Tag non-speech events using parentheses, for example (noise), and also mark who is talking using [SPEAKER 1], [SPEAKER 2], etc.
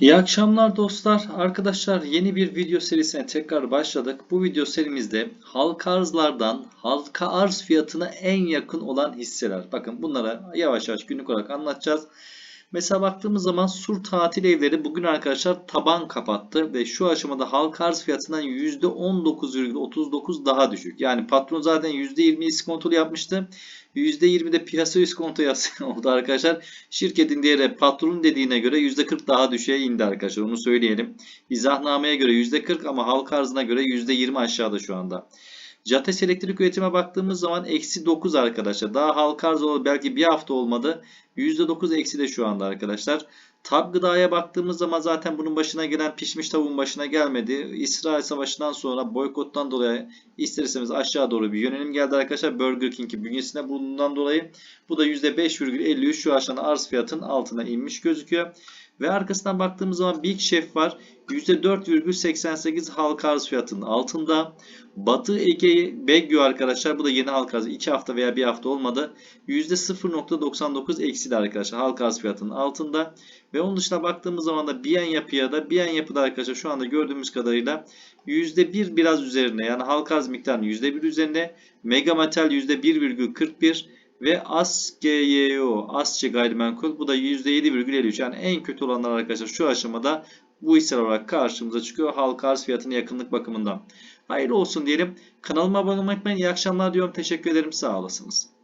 [SPEAKER 1] İyi akşamlar dostlar. Arkadaşlar yeni bir video serisine tekrar başladık. Bu video serimizde halka arzlardan halka arz fiyatına en yakın olan hisseler. Bakın bunlara yavaş yavaş günlük olarak anlatacağız. Mesela baktığımız zaman Sur Tatil Evleri bugün arkadaşlar taban kapattı ve şu aşamada halka arz fiyatından %19,39 daha düşük. Yani patron zaten %20 iskontolu yapmıştı. %20'de piyasa iskonto (laughs) oldu arkadaşlar. Şirketin değeri patronun dediğine göre %40 daha düşüğe indi arkadaşlar. Onu söyleyelim. İzahnameye göre %40 ama halka arzına göre %20 aşağıda şu anda. Cates elektrik üretime baktığımız zaman eksi 9 arkadaşlar. Daha halka arz oldu belki bir hafta olmadı. %9 eksi de şu anda arkadaşlar. Tab gıdaya baktığımız zaman zaten bunun başına gelen pişmiş tavuğun başına gelmedi. İsrail savaşından sonra boykottan dolayı ister istemez aşağı doğru bir yönelim geldi arkadaşlar. Burger King'in bünyesinde bundan dolayı. Bu da %5,53 şu aşağıda arz fiyatın altına inmiş gözüküyor. Ve arkasından baktığımız zaman Big Chef var. %4,88 halka arz fiyatının altında. Batı Ege Begyo arkadaşlar bu da yeni halka arz 2 hafta veya 1 hafta olmadı. %0.99 eksili arkadaşlar halka arz fiyatının altında. Ve onun dışına baktığımız zaman da Biyen Yapı'ya da Biyen Yapı'da arkadaşlar şu anda gördüğümüz kadarıyla %1 biraz üzerine yani halka arz miktarının %1 üzerinde. Mega Metal %1,41 ve ASGYO, ASçı gayrimenkul bu da %7,53 yani en kötü olanlar arkadaşlar şu aşamada bu hisseler olarak karşımıza çıkıyor halka arz fiyatına yakınlık bakımından. Hayırlı olsun diyelim. Kanalıma abone olmayı unutmayın. İyi akşamlar diyorum. Teşekkür ederim. Sağ olasınız.